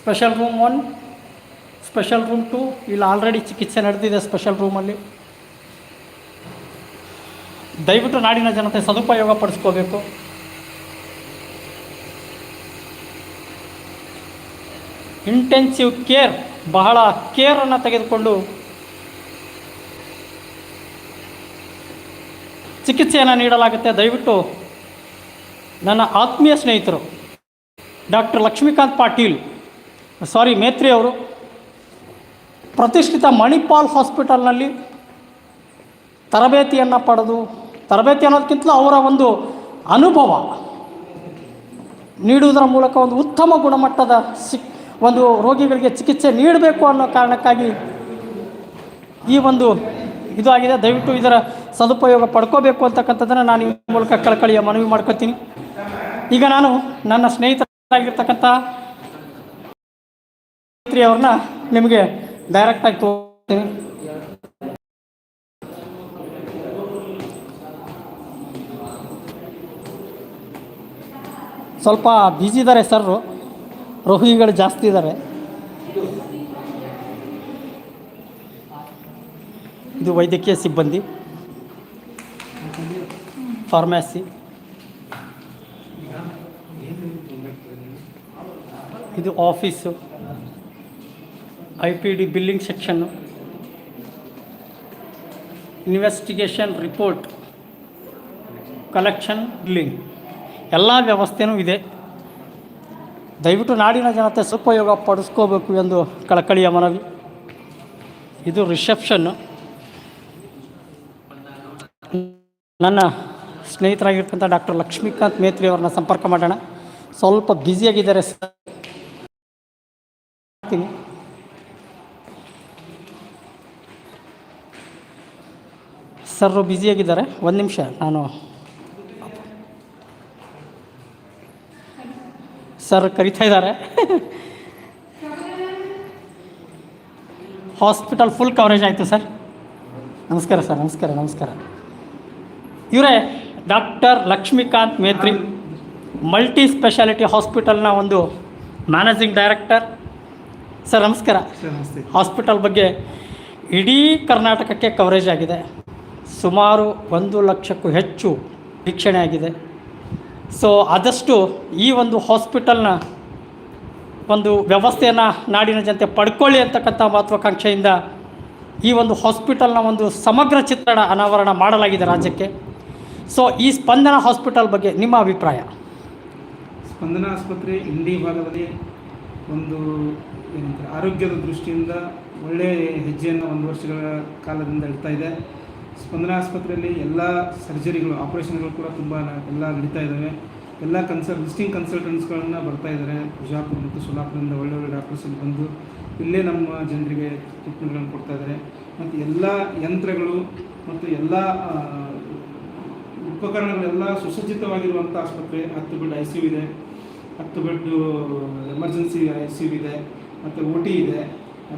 special room one, special room two. ಇಲ್ಲಿ ಆಲ್ರೆಡಿ ಚಿಕಿತ್ಸೆ ನಡೆದಿದೆ ಸ್ಪೆಷಲ್ ರೂಮಲ್ಲಿ. ದಯವಿಟ್ಟು ನಾಡಿನ ಜನತೆ ಸದುಪಯೋಗ ಪಡಿಸ್ಕೋಬೇಕು. ಇಂಟೆನ್ಸಿವ್ ಕೇರ್ ಬಹಳ ಕೇರನ್ನು ತೆಗೆದುಕೊಂಡು ಚಿಕಿತ್ಸೆಯನ್ನು ನೀಡಲಾಗುತ್ತೆ. ದಯವಿಟ್ಟು ನನ್ನ ಆತ್ಮೀಯ ಸ್ನೇಹಿತರು, ಡಾಕ್ಟರ್ ಲಕ್ಷ್ಮೀಕಾಂತ್ ಪಾಟೀಲ್, ಸಾರಿ, ಮೇತ್ರಿ ಅವರು, ಪ್ರತಿಷ್ಠಿತ ಮಣಿಪಾಲ್ ಹಾಸ್ಪಿಟಲ್ನಲ್ಲಿ ತರಬೇತಿಯನ್ನು ಪಡೆದು, ತರಬೇತಿ ಅನ್ನೋದಕ್ಕಿಂತಲೂ ಅವರ ಒಂದು ಅನುಭವ ನೀಡುವುದರ ಮೂಲಕ ಒಂದು ಉತ್ತಮ ಗುಣಮಟ್ಟದ ಸಿಕ್, ಒಂದು ರೋಗಿಗಳಿಗೆ ಚಿಕಿತ್ಸೆ ನೀಡಬೇಕು ಅನ್ನೋ ಕಾರಣಕ್ಕಾಗಿ ಈ ಒಂದು ಇದು ಆಗಿದೆ. ದಯವಿಟ್ಟು ಇದರ ಸದುಪಯೋಗ ಪಡ್ಕೋಬೇಕು ಅಂತಕ್ಕಂಥದ್ದನ್ನು ನಾನು ಈ ಮೂಲಕ ಕಳಕಳಿಯ ಮನವಿ ಮಾಡ್ಕೊತೀನಿ. ಈಗ ನಾನು ನನ್ನ ಸ್ನೇಹಿತರಾಗಿರ್ತಕ್ಕಂಥ ಅವ್ರನ್ನ ನಿಮಗೆ ಡೈರೆಕ್ಟಾಗಿ ತೋರಿಸ್ತೀನಿ. ಸ್ವಲ್ಪ ಬ್ಯುಸಿ ಇದ್ದಾರೆ ಸರ್ರು ರೋಗಿಗಳು ಜಾಸ್ತಿ ಇದ್ದಾರೆ. ಇದು ವೈದ್ಯಕೀಯ ಸಿಬ್ಬಂದಿ. ಫಾರ್ಮ್ಯಾಸಿ ಇದು office I P D billing section investigation report collection billing ಎಲ್ಲ ವ್ಯವಸ್ಥೆನೂ ಇದೆ. ದಯವಿಟ್ಟು ನಾಡಿನ ಜನತೆ ಸುಪಯೋಗ ಪಡಿಸ್ಕೋಬೇಕು ಎಂದು ಕಳಕಳಿಯ ಮನವಿ. ಇದು ರಿಸೆಪ್ಷನ್ನು ನನ್ನ ಸ್ನೇಹಿತರಾಗಿರ್ತಕ್ಕಂಥ ಡಾಕ್ಟರ್ ಲಕ್ಷ್ಮೀಕಾಂತ್ ಮೇತ್ರಿ ಅವ್ರನ್ನ ಸಂಪರ್ಕ ಮಾಡೋಣ. ಸ್ವಲ್ಪ ಬ್ಯುಸಿಯಾಗಿದ್ದಾರೆ ಸರ್. ಸರ್ ಬ್ಯುಸಿಯಾಗಿದ್ದಾರೆ. ಒಂದು ನಿಮಿಷ, ನಾನು ಸರ್ ಕರಿತಾ ಇದ್ದಾರೆ. ಹಾಸ್ಪಿಟಲ್ ಫುಲ್ ಕವರೇಜ್ ಆಯಿತು ಸರ್. ನಮಸ್ಕಾರ ಸರ್ ನಮಸ್ಕಾರ ನಮಸ್ಕಾರ. ಇವರೇ doctor Lakshmikant Metri multi speciality ಹಾಸ್ಪಿಟಲ್ನ ಒಂದು ಮ್ಯಾನೇಜಿಂಗ್ ಡೈರೆಕ್ಟರ್. ಸರ್ ನಮಸ್ಕಾರ. ಹಾಸ್ಪಿಟಲ್ ಬಗ್ಗೆ ಇಡೀ ಕರ್ನಾಟಕಕ್ಕೆ ಕವರೇಜ್ ಆಗಿದೆ. ಸುಮಾರು ಒಂದು ಲಕ್ಷಕ್ಕೂ ಹೆಚ್ಚು ವೀಕ್ಷಣೆ ಆಗಿದೆ. ಸೊ ಆದಷ್ಟು ಈ ಒಂದು ಹಾಸ್ಪಿಟಲ್ನ ಒಂದು ವ್ಯವಸ್ಥೆಯನ್ನು ನಾಡಿನ ಜನತೆ ಪಡ್ಕೊಳ್ಳಿ ಅಂತಕ್ಕಂಥ ಮಹತ್ವಾಕಾಂಕ್ಷೆಯಿಂದ ಈ ಒಂದು ಹಾಸ್ಪಿಟಲ್ನ ಒಂದು ಸಮಗ್ರ ಚಿತ್ರಣ ಅನಾವರಣ ಮಾಡಲಾಗಿದೆ ರಾಜ್ಯಕ್ಕೆ. ಸೊ ಈ ಸ್ಪಂದನ ಹಾಸ್ಪಿಟಲ್ ಬಗ್ಗೆ ನಿಮ್ಮ ಅಭಿಪ್ರಾಯ? ಸ್ಪಂದನ ಆಸ್ಪತ್ರೆ ಇಂಡಿ ಭಾಗದಲ್ಲಿ ಒಂದು ಏನಂತಾರೆ, ಆರೋಗ್ಯದ ದೃಷ್ಟಿಯಿಂದ ಒಳ್ಳೆಯ ಹೆಜ್ಜೆಯನ್ನು ಒಂದು ವರ್ಷಗಳ ಕಾಲದಿಂದ ಇಡ್ತಾ ಇದೆ. ಸ್ಪಂದನ ಆಸ್ಪತ್ರೆಯಲ್ಲಿ ಎಲ್ಲ ಸರ್ಜರಿಗಳು, ಆಪರೇಷನ್ಗಳು ಕೂಡ ತುಂಬ ಎಲ್ಲ ನಡೀತಾ ಇದ್ದಾವೆ ಎಲ್ಲ ಕನ್ಸಲ್ ವಿಸಿಟಿಂಗ್ ಕನ್ಸಲ್ಟೆಂಟ್ಸ್ಗಳನ್ನು ಬರ್ತಾ ಇದ್ದಾರೆ ಬಿಜಾಪುರ ಮತ್ತು ಸೋಲಾಪುರದಿಂದ ಒಳ್ಳೆ ಒಳ್ಳೆ ಡಾಕ್ಟರ್ಸ್ ಬಂದು ಇಲ್ಲೇ ನಮ್ಮ ಜನರಿಗೆ ಟ್ರೀಟ್ಮೆಂಟ್ಗಳನ್ನು ಕೊಡ್ತಾ ಇದ್ದಾರೆ ಮತ್ತು ಎಲ್ಲ ಯಂತ್ರಗಳು ಮತ್ತು ಎಲ್ಲ ಉಪಕರಣಗಳೆಲ್ಲ ಸುಸಜ್ಜಿತವಾಗಿರುವಂಥ ಆಸ್ಪತ್ರೆ, ಹತ್ತು ಬೆಡ್ ಐ ಸಿ ಯು ಇದೆ, ಹತ್ತು bed emergency I C U ಇದೆ, ಮತ್ತು ಓ ಟಿ ಇದೆ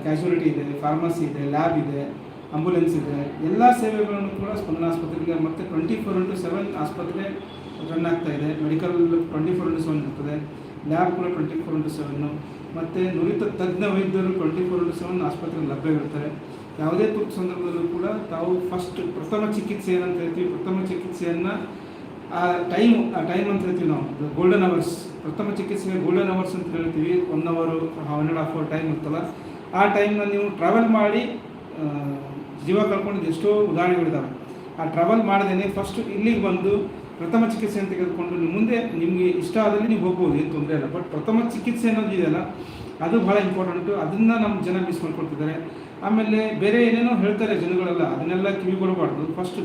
ಕ್ಯಾಶುಯಾಲಿಟಿ ಇದೆ ಫಾರ್ಮಸಿ ಇದೆ ಲ್ಯಾಬ್ ಇದೆ. ಆಂಬುಲೆನ್ಸ್ ಇದೆ. ಎಲ್ಲ ಸೇವೆಗಳನ್ನು ಕೂಡ ಸ್ಪಂದನ ಆಸ್ಪತ್ರೆಗೆ, ಮತ್ತು ಟ್ವೆಂಟಿ ಫೋರ್ ಇಂಟು ಸೆವೆನ್ ಆಸ್ಪತ್ರೆ ರನ್ ಆಗ್ತಾ ಇದೆ. Medical twenty four into seven ಇರ್ತದೆ. ಲ್ಯಾಬ್ ಕೂಡ ಟ್ವೆಂಟಿ ಫೋರ್ ಇಂಟು ಸೆವೆನ್ನು ಮತ್ತು ನುರಿತ ತಜ್ಞ ವೈದ್ಯರು ಟ್ವೆಂಟಿ ಫೋರ್ ಇಂಟು ಸೆವೆನ್ ಆಸ್ಪತ್ರೆಯಲ್ಲಿ ಲಭ್ಯವಿರ್ತಾರೆ. ಯಾವುದೇ ತುರ್ತು ಸಂದರ್ಭದಲ್ಲೂ ಕೂಡ ತಾವು ಫಸ್ಟ್ ಪ್ರಥಮ ಚಿಕಿತ್ಸೆ ಏನಂತ ಹೇಳ್ತೀವಿ. ಪ್ರಥಮ ಚಿಕಿತ್ಸೆಯನ್ನು ಆ ಟೈಮ್ ಆ ಟೈಮ್ ಅಂತ ಹೇಳ್ತೀವಿ ನಾವು. ಗೋಲ್ಡನ್ ಅವರ್ಸ್ ಪ್ರಥಮ ಚಿಕಿತ್ಸೆಗೆ ಗೋಲ್ಡನ್ ಅವರ್ಸ್ ಅಂತ ಹೇಳ್ತೀವಿ. ಒನ್ ಅವರು one and half hour time ಇರ್ತಲ್ಲ. ಆ ಟೈಮ್ನ ನೀವು ಟ್ರಾವೆಲ್ ಮಾಡಿ ಜೀವ ಕಳ್ಕೊಂಡಿದ್ದು ಎಷ್ಟೋ ಉದಾಹರಣೆಗಳಿದ್ದಾವೆ ಆ ಟ್ರಾವೆಲ್ ಮಾಡದೇನೆ ಫಸ್ಟ್ ಇಲ್ಲಿಗೆ ಬಂದು ಪ್ರಥಮ ಚಿಕಿತ್ಸೆಯನ್ನು ತೆಗೆದುಕೊಂಡು ನಿಮ್ಮ ಮುಂದೆ ನಿಮಗೆ ಇಷ್ಟ ಆದಲ್ಲಿ ನೀವು ಹೋಗ್ಬೋದು, ಏನು ತೊಂದರೆ ಇಲ್ಲ. ಬಟ್ ಪ್ರಥಮ ಚಿಕಿತ್ಸೆ ಅನ್ನೋದು ಇದೆಯಲ್ಲ, ಅದು ಭಾಳ ಇಂಪಾರ್ಟೆಂಟು ಅದನ್ನು ನಮ್ಮ ಜನ ಮಿಸ್ ಮಾಡ್ಕೊಳ್ತಿದ್ದಾರೆ. ಆಮೇಲೆ ಬೇರೆ ಏನೇನೋ ಹೇಳ್ತಾರೆ ಜನಗಳೆಲ್ಲ, ಅದನ್ನೆಲ್ಲ ಕಿವಿಗೊಳಬಾರ್ದು ಫಸ್ಟ್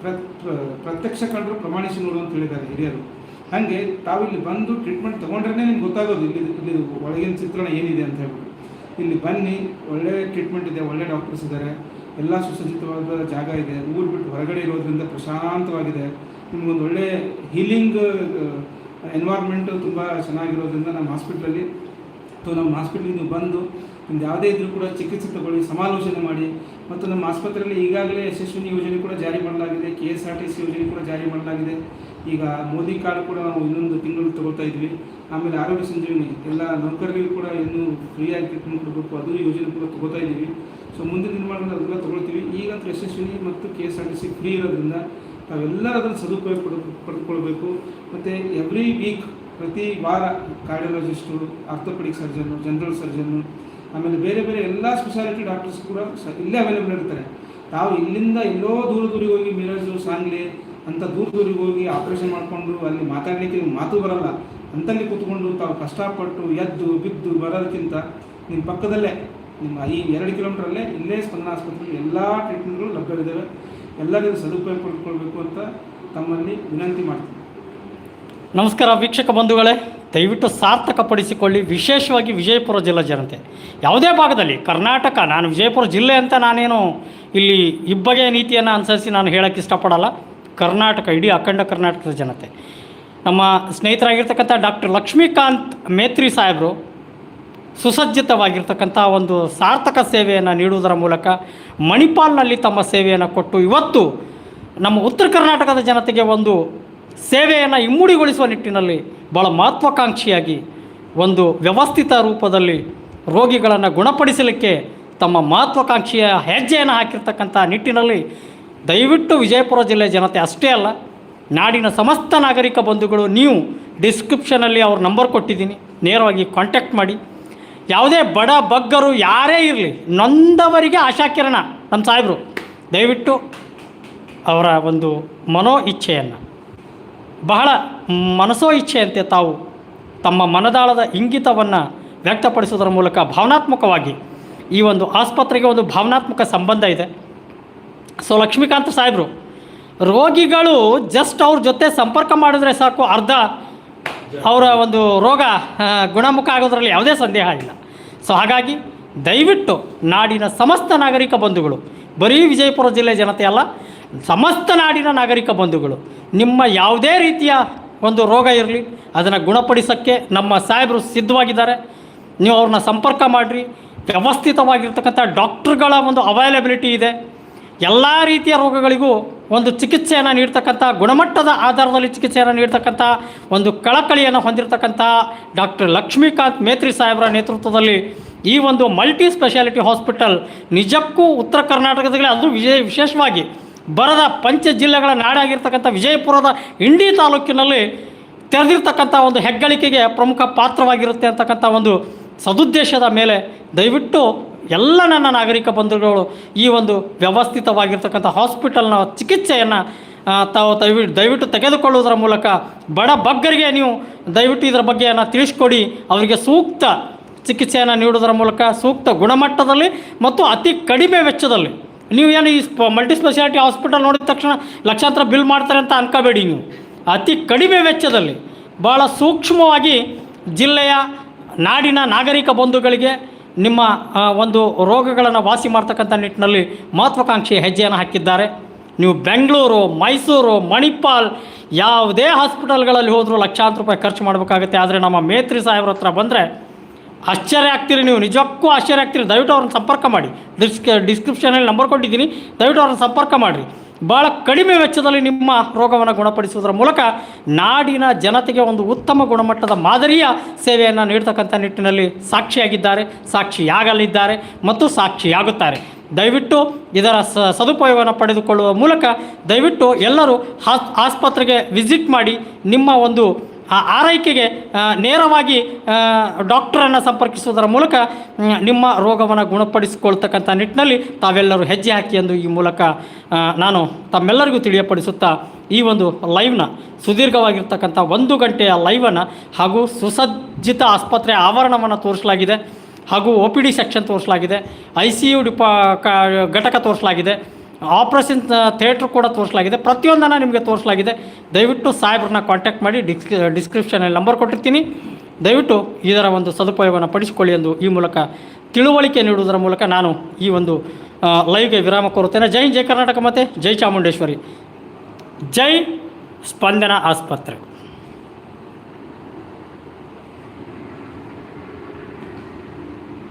ಪ್ರ, ಪ್ರ- ಪ್ರತ್ಯಕ್ಷ ಕಂಡ್ರು ಪ್ರಮಾಣಿಸಿ ನೋಡು ಅಂತ ಹೇಳಿದ್ದಾರೆ ಹಿರಿಯರು. ಹಾಗೆ ತಾವು ಇಲ್ಲಿ ಬಂದು ಟ್ರೀಟ್ಮೆಂಟ್ ತೊಗೊಂಡ್ರೇ ನಿಮ್ಗೆ ಗೊತ್ತಾಗೋದು ಇಲ್ಲಿ ಇಲ್ಲಿ ಒಳಗಿನ ಚಿತ್ರಣ ಏನಿದೆ ಅಂತ ಹೇಳ್ಬಿಟ್ಟು. ಇಲ್ಲಿ ಬನ್ನಿ ಒಳ್ಳೆಯ ಟ್ರೀಟ್ಮೆಂಟ್ ಇದೆ, ಒಳ್ಳೆ ಡಾಕ್ಟರ್ಸ್ ಇದ್ದಾರೆ. ಎಲ್ಲ ಸುಸಜ್ಜಿತವಾದ ಜಾಗ ಇದೆ. ಊರು ಬಿಟ್ಟು ಹೊರಗಡೆ ಇರೋದ್ರಿಂದ ಪ್ರಶಾಂತವಾಗಿದೆ. ನಿಮಗೊಂದು ಒಳ್ಳೆ ಹೀಲಿಂಗ್ ಎನ್ವೈರ್ಮೆಂಟು ತುಂಬ ಚೆನ್ನಾಗಿರೋದ್ರಿಂದ ನಮ್ಮ ಹಾಸ್ಪಿಟ್ಲಲ್ಲಿ ಅಥವಾ ನಮ್ಮ ಹಾಸ್ಪಿಟ್ಲಿಗೆ ಬಂದು ನಿಮ್ದು ಯಾವುದೇ ಇದ್ರೂ ಕೂಡ ಚಿಕಿತ್ಸೆ ತಗೊಳ್ಳಿ, ಸಮಾಲೋಚನೆ ಮಾಡಿ. ಮತ್ತು ನಮ್ಮ ಆಸ್ಪತ್ರೆಯಲ್ಲಿ ಈಗಾಗಲೇ ಯಶಸ್ವಿನಿ ಯೋಜನೆ ಕೂಡ ಜಾರಿ ಮಾಡಲಾಗಿದೆ K S R T C ಯೋಜನೆ ಕೂಡ ಜಾರಿ ಮಾಡಲಾಗಿದೆ. ಈಗ ಮೋದಿ ಕಾರ್ಡ್ ಕೂಡ ನಾವು ಇನ್ನೊಂದು ತಿಂಗಳು ತಗೊಳ್ತಾ ಇದ್ವಿ. ಆಮೇಲೆ ಆರೋಗ್ಯ ಸಂಜೀವಿನಿ, ಎಲ್ಲ ನೌಕರರಿಗೂ ಕೂಡ ಇನ್ನೂ ಫ್ರೀಯಾಗಿ ಟ್ರೀಟ್ಮೆಂಟ್ ಕೊಡಬೇಕು. ಅದು ಯೋಜನೆ ಕೂಡ ತಗೋತಾ ಇದ್ದೀವಿ. ಸೊ ಮುಂದಿನ ದಿನಮಾನದಲ್ಲಿ ಅದನ್ನ ತಗೊಳ್ತೀವಿ. ಈಗಂತೂ ಯಶಸ್ವಿನಿ ಮತ್ತು K S R T C free ಇರೋದ್ರಿಂದ ತಾವೆಲ್ಲ ಅದನ್ನು ಸದುಪಯೋಗ ಪಡ ಪಡೆದುಕೊಳ್ಬೇಕು ಮತ್ತು ಎವ್ರಿ ವೀಕ್ ಪ್ರತಿ ವಾರ cardiologist orthopaedic surgeon general surgeon ಆಮೇಲೆ ಬೇರೆ ಬೇರೆ ಎಲ್ಲ ಸ್ಪೆಷಾಲಿಟಿ ಡಾಕ್ಟರ್ಸ್ ಕೂಡ ಸ, ಇಲ್ಲೇ ಅವೈಲೇಬಲ್ ಇರ್ತಾರೆ. ತಾವು ಇಲ್ಲಿಂದ ಎಲ್ಲೋ ದೂರ ದೂರಿಗೆ ಹೋಗಿ ಮಿರಜು ಸಾಂಗ್ಲಿ ಅಂತ ದೂರ ದೂರಿಗೆ ಹೋಗಿ ಆಪರೇಷನ್ ಮಾಡಿಕೊಂಡು ಅಲ್ಲಿ ಮಾತಾಡಲಿಕ್ಕೆ ಮಾತು ಬರಲ್ಲ. ಅಂತಲ್ಲಿ ಕೂತ್ಕೊಂಡು ತಾವು ಕಷ್ಟಪಟ್ಟು ಎದ್ದು, ಬಿದ್ದು ಬರೋದಕ್ಕಿಂತ ನಿಮ್ಮ ಪಕ್ಕದಲ್ಲೇ ನಿಮ್ಮ ಈ ಎರಡು ಕಿಲೋಮೀಟ್ರಲ್ಲೇ ಇಲ್ಲೇ ಸ್ಪಂದನ ಆಸ್ಪತ್ರೆಯಲ್ಲಿ ಎಲ್ಲ ಟ್ರೀಟ್ಮೆಂಟ್ಗಳು ಲಭ್ಯವಿದ್ದಾವೆ ಎಲ್ಲರಿಗೂ ಸದುಪಯೋಗ ಪಡ್ಕೊಳ್ಬೇಕು ಅಂತ ತಮ್ಮಲ್ಲಿ ವಿನಂತಿ ಮಾಡ್ತೀನಿ. ನಮಸ್ಕಾರ ವೀಕ್ಷಕ ಬಂಧುಗಳೇ, ದಯವಿಟ್ಟು ಸಾರ್ಥಕಪಡಿಸಿಕೊಳ್ಳಿ. ವಿಶೇಷವಾಗಿ ವಿಜಯಪುರ ಜಿಲ್ಲಾ ಜನತೆ. ಯಾವುದೇ ಭಾಗದಲ್ಲಿ, ಕರ್ನಾಟಕ, ನಾನು ವಿಜಯಪುರ ಜಿಲ್ಲೆ ಅಂತ ನಾನೇನು ಇಲ್ಲಿ ಇಬ್ಬಗೆಯ ನೀತಿಯನ್ನು ಅನುಸರಿಸಿ ನಾನು ಹೇಳೋಕ್ಕೆ ಇಷ್ಟಪಡಲ್ಲ. ಕರ್ನಾಟಕ, ಇಡೀ ಅಖಂಡ ಕರ್ನಾಟಕದ ಜನತೆ. ನಮ್ಮ ಸ್ನೇಹಿತರಾಗಿರ್ತಕ್ಕಂಥ ಡಾಕ್ಟರ್ ಲಕ್ಷ್ಮೀಕಾಂತ್ ಮೇತ್ರಿ ಸಾಹೇಬರು ಸುಸಜ್ಜಿತವಾಗಿರ್ತಕ್ಕಂಥ ಒಂದು ಸಾರ್ಥಕ ಸೇವೆಯನ್ನು ನೀಡುವುದರ ಮೂಲಕ ಮಣಿಪಾಲ್ನಲ್ಲಿ ತಮ್ಮ ಸೇವೆಯನ್ನು ಕೊಟ್ಟು ಇವತ್ತು ನಮ್ಮ ಉತ್ತರ ಕರ್ನಾಟಕದ ಜನತೆಗೆ ಒಂದು ಸೇವೆಯನ್ನು ಇಮ್ಮುಡಿಗೊಳಿಸುವ ನಿಟ್ಟಿನಲ್ಲಿ ಭಾಳ ಮಹತ್ವಾಕಾಂಕ್ಷಿಯಾಗಿ ಒಂದು ವ್ಯವಸ್ಥಿತ ರೂಪದಲ್ಲಿ ರೋಗಿಗಳನ್ನು ಗುಣಪಡಿಸಲಿಕ್ಕೆ ತಮ್ಮ ಮಹತ್ವಾಕಾಂಕ್ಷೆಯ ಹೆಜ್ಜೆಯನ್ನು ಹಾಕಿರ್ತಕ್ಕಂಥ ನಿಟ್ಟಿನಲ್ಲಿ ದಯವಿಟ್ಟು ವಿಜಯಪುರ ಜಿಲ್ಲೆ ಜನತೆ ಅಷ್ಟೇ ಅಲ್ಲ, ನಾಡಿನ ಸಮಸ್ತ ನಾಗರಿಕ ಬಂಧುಗಳು, ನೀವು ಡಿಸ್ಕ್ರಿಪ್ಷನಲ್ಲಿ ಅವ್ರ ನಂಬರ್ ಕೊಟ್ಟಿದ್ದೀನಿ, ನೇರವಾಗಿ ಕಾಂಟ್ಯಾಕ್ಟ್ ಮಾಡಿ. ಯಾವುದೇ ಬಡ ಬಗ್ಗರು ಯಾರೇ ಇರಲಿ, ನೊಂದವರಿಗೆ ಆಶಾಕಿರಣ ನಮ್ಮ ಸಾಹೇಬರು. ದಯವಿಟ್ಟು ಅವರ ಒಂದು ಮನೋ ಇಚ್ಛೆಯನ್ನು, ಬಹಳ ಮನಸೋ ಇಚ್ಛೆಯಂತೆ ತಾವು ತಮ್ಮ ಮನದಾಳದ ಇಂಗಿತವನ್ನು ವ್ಯಕ್ತಪಡಿಸೋದರ ಮೂಲಕ ಭಾವನಾತ್ಮಕವಾಗಿ ಈ ಒಂದು ಆಸ್ಪತ್ರೆಗೆ ಒಂದು ಭಾವನಾತ್ಮಕ ಸಂಬಂಧ ಇದೆ. ಸೊ ಲಕ್ಷ್ಮೀಕಾಂತ್ ಸಾಹೇಬರು, ರೋಗಿಗಳು ಜಸ್ಟ್ ಅವ್ರ ಜೊತೆ ಸಂಪರ್ಕ ಮಾಡಿದ್ರೆ ಸಾಕು ಅರ್ಧ ಅವರ ಒಂದು ರೋಗ ಗುಣಮುಖ ಆಗೋದ್ರಲ್ಲಿ ಯಾವುದೇ ಸಂದೇಹ ಇಲ್ಲ. ಸೊ ಹಾಗಾಗಿ ದಯವಿಟ್ಟು ನಾಡಿನ ಸಮಸ್ತ ನಾಗರಿಕ ಬಂಧುಗಳು, ಬರೀ ವಿಜಯಪುರ ಜಿಲ್ಲೆ ಜನತೆ ಅಲ್ಲ, ಸಮಸ್ತ ನಾಡಿನ ನಾಗರಿಕ ಬಂಧುಗಳು, ನಿಮ್ಮ ಯಾವುದೇ ರೀತಿಯ ಒಂದು ರೋಗ ಇರಲಿ, ಅದನ್ನು ಗುಣಪಡಿಸೋಕ್ಕೆ ನಮ್ಮ ಸಾಹೇಬರು ಸಿದ್ಧವಾಗಿದ್ದಾರೆ. ನೀವು ಅವ್ರನ್ನ ಸಂಪರ್ಕ ಮಾಡಿರಿ. ವ್ಯವಸ್ಥಿತವಾಗಿರ್ತಕ್ಕಂಥ ಡಾಕ್ಟ್ರುಗಳ ಒಂದು ಅವೈಲಬಿಲಿಟಿ ಇದೆ. ಎಲ್ಲ ರೀತಿಯ ರೋಗಗಳಿಗೂ ಒಂದು ಚಿಕಿತ್ಸೆಯನ್ನು ನೀಡ್ತಕ್ಕಂಥ ಗುಣಮಟ್ಟದ ಆಧಾರದಲ್ಲಿ ಚಿಕಿತ್ಸೆಯನ್ನು ನೀಡ್ತಕ್ಕಂಥ ಒಂದು ಕಳಕಳಿಯನ್ನು ಹೊಂದಿರತಕ್ಕಂಥ ಡಾಕ್ಟರ್ ಲಕ್ಷ್ಮೀಕಾಂತ್ ಮೇತ್ರಿ ಸಾಹೇಬರ ನೇತೃತ್ವದಲ್ಲಿ ಈ ಒಂದು ಮಲ್ಟಿ ಸ್ಪೆಷಾಲಿಟಿ ಹಾಸ್ಪಿಟಲ್ ನಿಜಕ್ಕೂ ಉತ್ತರ ಕರ್ನಾಟಕದಲ್ಲಿ ಅದು ವಿಜಯ ವಿಶೇಷವಾಗಿ ಬರದ ಪಂಚ ಜಿಲ್ಲೆಗಳ ನಾಡಾಗಿರ್ತಕ್ಕಂಥ ವಿಜಯಪುರದ ಇಂಡಿ ತಾಲೂಕಿನಲ್ಲಿ ತೆರೆದಿರ್ತಕ್ಕಂಥ ಒಂದು ಹೆಗ್ಗಳಿಕೆಗೆ ಪ್ರಮುಖ ಪಾತ್ರವಾಗಿರುತ್ತೆ ಅಂತಕ್ಕಂಥ ಒಂದು ಸದುದ್ದೇಶದ ಮೇಲೆ ದಯವಿಟ್ಟು ಎಲ್ಲ ನನ್ನ ನಾಗರಿಕ ಬಂಧುಗಳು ಈ ಒಂದು ವ್ಯವಸ್ಥಿತವಾಗಿರ್ತಕ್ಕಂಥ ಹಾಸ್ಪಿಟಲ್ನ ಚಿಕಿತ್ಸೆಯನ್ನು ತಾವು ದಯವಿಟ್ಟು ದಯವಿಟ್ಟು ತೆಗೆದುಕೊಳ್ಳುವುದರ ಮೂಲಕ ಬಡ ಬಗ್ಗರಿಗೆ ನೀವು ದಯವಿಟ್ಟು ಇದರ ಬಗ್ಗೆಯನ್ನು ತಿಳಿಸ್ಕೊಡಿ. ಅವರಿಗೆ ಸೂಕ್ತ ಚಿಕಿತ್ಸೆಯನ್ನು ನೀಡುವುದರ ಮೂಲಕ, ಸೂಕ್ತ ಗುಣಮಟ್ಟದಲ್ಲಿ ಮತ್ತು ಅತಿ ಕಡಿಮೆ ವೆಚ್ಚದಲ್ಲಿ. ನೀವು ಏನು ಈ ಮಲ್ಟಿ ಸ್ಪೆಷಾಲಿಟಿ ಹಾಸ್ಪಿಟಲ್ ನೋಡಿದ ತಕ್ಷಣ ಲಕ್ಷಾಂತರ ಬಿಲ್ ಮಾಡ್ತಾರೆ ಅಂತ ಅನ್ಕೋಬೇಡಿ ನೀವು. ಅತಿ ಕಡಿಮೆ ವೆಚ್ಚದಲ್ಲಿ ಭಾಳ ಸೂಕ್ಷ್ಮವಾಗಿ ಜಿಲ್ಲೆಯ ನಾಡಿನ ನಾಗರಿಕ ಬಂಧುಗಳಿಗೆ ನಿಮ್ಮ ಒಂದು ರೋಗಗಳನ್ನು ವಾಸಿ ಮಾಡ್ತಕ್ಕಂಥ ನಿಟ್ಟಿನಲ್ಲಿ ಮಹತ್ವಾಕಾಂಕ್ಷಿ ಹೆಜ್ಜೆಯನ್ನು ಹಾಕಿದ್ದಾರೆ. ನೀವು ಬೆಂಗಳೂರು, ಮೈಸೂರು, ಮಣಿಪಾಲ್ ಯಾವುದೇ ಹಾಸ್ಪಿಟಲ್ಗಳಲ್ಲಿ ಹೋದರೂ ಲಕ್ಷಾಂತರ ರೂಪಾಯಿ ಖರ್ಚು ಮಾಡಬೇಕಾಗುತ್ತೆ. ಆದರೆ ನಮ್ಮ ಮೇತ್ರಿ ಸಾಹೇಬ್ರ ಹತ್ರ ಬಂದರೆ ಆಶ್ಚರ್ಯ ಆಗ್ತೀರಿ ನೀವು. ನಿಜಕ್ಕೂ ಆಶ್ಚರ್ಯ ಆಗ್ತೀರಿ. ದಯವಿಟ್ಟು ಅವ್ರನ್ನ ಸಂಪರ್ಕ ಮಾಡಿ. ಡಿಸ್ಕ್ ಡಿಸ್ಕ್ರಿಪ್ಷನಲ್ಲಿ ನಂಬರ್ ಕೊಟ್ಟಿದ್ದೀನಿ. ದಯವಿಟ್ಟು ಅವ್ರನ್ನ ಸಂಪರ್ಕ ಮಾಡಿರಿ. ಭಾಳ ಕಡಿಮೆ ವೆಚ್ಚದಲ್ಲಿ ನಿಮ್ಮ ರೋಗವನ್ನು ಗುಣಪಡಿಸುವುದರ ಮೂಲಕ ನಾಡಿನ ಜನತೆಗೆ ಒಂದು ಉತ್ತಮ ಗುಣಮಟ್ಟದ ಮಾದರಿಯ ಸೇವೆಯನ್ನು ನೀಡ್ತಕ್ಕಂಥ ನಿಟ್ಟಿನಲ್ಲಿ ಸಾಕ್ಷಿಯಾಗಿದ್ದಾರೆ, ಸಾಕ್ಷಿಯಾಗಲಿದ್ದಾರೆ ಮತ್ತು ಸಾಕ್ಷಿಯಾಗುತ್ತಾರೆ. ದಯವಿಟ್ಟು ಇದರ ಸದುಪಯೋಗವನ್ನು ಪಡೆದುಕೊಳ್ಳುವ ಮೂಲಕ ದಯವಿಟ್ಟು ಎಲ್ಲರೂ ಆಸ್ಪತ್ರೆಗೆ ವಿಸಿಟ್ ಮಾಡಿ ನಿಮ್ಮ ಒಂದು ಆ ಆರೈಕೆಗೆ ನೇರವಾಗಿ ಡಾಕ್ಟರನ್ನು ಸಂಪರ್ಕಿಸುವುದರ ಮೂಲಕ ನಿಮ್ಮ ರೋಗವನ್ನು ಗುಣಪಡಿಸಿಕೊಳ್ತಕ್ಕಂಥ ನಿಟ್ಟಿನಲ್ಲಿ ತಾವೆಲ್ಲರೂ ಹೆಜ್ಜೆ ಹಾಕಿ ಎಂದು ಈ ಮೂಲಕ ನಾನು ತಮ್ಮೆಲ್ಲರಿಗೂ ತಿಳಿಯಪಡಿಸುತ್ತಾ ಈ ಒಂದು ಲೈವ್ನ ಸುದೀರ್ಘವಾಗಿರ್ತಕ್ಕಂಥ ಒಂದು ಗಂಟೆಯ ಲೈವನ್ನು ಹಾಗೂ ಸುಸಜ್ಜಿತ ಆಸ್ಪತ್ರೆ ಆವರಣವನ್ನು ತೋರಿಸಲಾಗಿದೆ ಹಾಗೂ ಒ ಪಿ ಡಿ ಸೆಕ್ಷನ್ ತೋರಿಸಲಾಗಿದೆ, ಐ ಸಿ ಯು ಡಿಪಾ ಘಟಕ ತೋರಿಸಲಾಗಿದೆ. ಆಪ್ರೇಷನ್ ಥಿಯೇಟ್ರ್ ಕೂಡ ತೋರಿಸಲಾಗಿದೆ. ಪ್ರತಿಯೊಂದನ್ನು ನಿಮಗೆ ತೋರಿಸಲಾಗಿದೆ. ದಯವಿಟ್ಟು ಸಾಹೇಬ್ರನ್ನ ಕಾಂಟ್ಯಾಕ್ಟ್ ಮಾಡಿ ಡಿಸ್ಕ್ ಡಿಸ್ಕ್ರಿಪ್ಷನಲ್ಲಿ ನಂಬರ್ ಕೊಟ್ಟಿರ್ತೀನಿ. ದಯವಿಟ್ಟು ಇದರ ಒಂದು ಸದುಪಯೋಗವನ್ನು ಪಡಿಸಿಕೊಳ್ಳಿ ಎಂದು ಈ ಮೂಲಕ ತಿಳುವಳಿಕೆ ನೀಡುವುದರ ಮೂಲಕ ನಾನು ಈ ಒಂದು ಲೈವ್ಗೆ ವಿರಾಮ ಕೋರುತ್ತೇನೆ. ಜೈ ಜೈ ಕರ್ನಾಟಕ ಮತ್ತು ಜೈ ಚಾಮುಂಡೇಶ್ವರಿ. ಜೈ ಸ್ಪಂದನ ಆಸ್ಪತ್ರೆ.